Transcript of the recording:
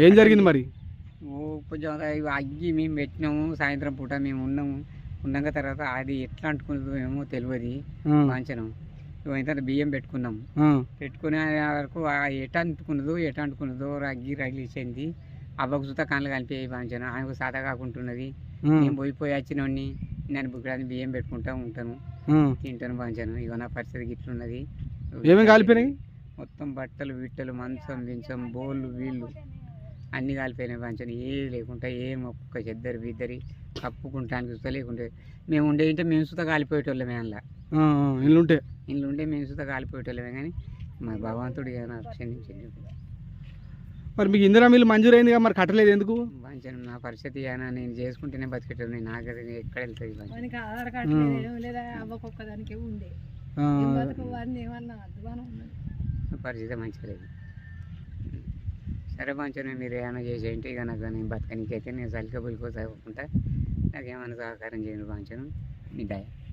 ఏం జరిగింది మరి? కొంచెం అగ్గి మేము పెట్టినాము సాయంత్రం పూట మేము ఉన్నాము. ఉన్నాక తర్వాత అది ఎట్లా అంటుకున్నదో ఏమో తెలియదు వాంచనం ఇంత బియ్యం పెట్టుకున్నాం ఆ, పెట్టుకునే వరకు ఎట అంటుకున్నదో ఎట అంటుకున్నదో అగ్గి రగిలిచ్చింది అవ్వకు చూత కళ్ళు కలిపి వాంచనం ఆయనకు సాత కాకుంటున్నది. నేను పోయిపోయి వచ్చినోడిని నేను బుక్కడానికి బియ్యం పెట్టుకుంటా ఉంటాను. తింటాను పంచాను ఇక నా పరిస్థితి ఇట్లున్నది ఏమేం కాలిపోయినాయి? మొత్తం బట్టలు బిట్టలు మంచం వించం బోళ్ళు వీళ్ళు అన్ని కాలిపోయినాయి పంచాను ఏది లేకుండా ఏం ఒక్క చెద్దరు బిద్దరి కప్పుకుంటానికి చూస్తా లేకుంటే మేము ఉండే ఇంటే మేము సుత కాలిపోయేటోళ్ళమే అందులో. ఇల్లు ఉంటే ఇల్లు ఉంటే మేము సుత కాలిపోయేటోళ్ళమే కానీ మా భగవంతుడు ఇక నాకు క్షమించింది మరి మీకు ఇందిరా మిల్లు మంజూరైంది కదా మరి కట్టలేదు ఎందుకు? పంచాను నా పరిస్థితి అయినా నేను చేసుకుంటేనే బతికేటోని నాకు ఎక్కడ వెళ్తుంది ఆధార్ కార్డు. లేదు అవ్వకొక్కదానికి ఉండే. ఏమన్నా అధ్వానం పరిస్థితి మంచిగా లేదు. సరే పంచను మీరు ఏమైనా చేసేయంటే ఇక నాకు నేను బతకనికైతే నేను సలిక పులికో చదువుకుంటా నాకు ఏమైనా సహకారం చేయండి పంచను మీ దయ.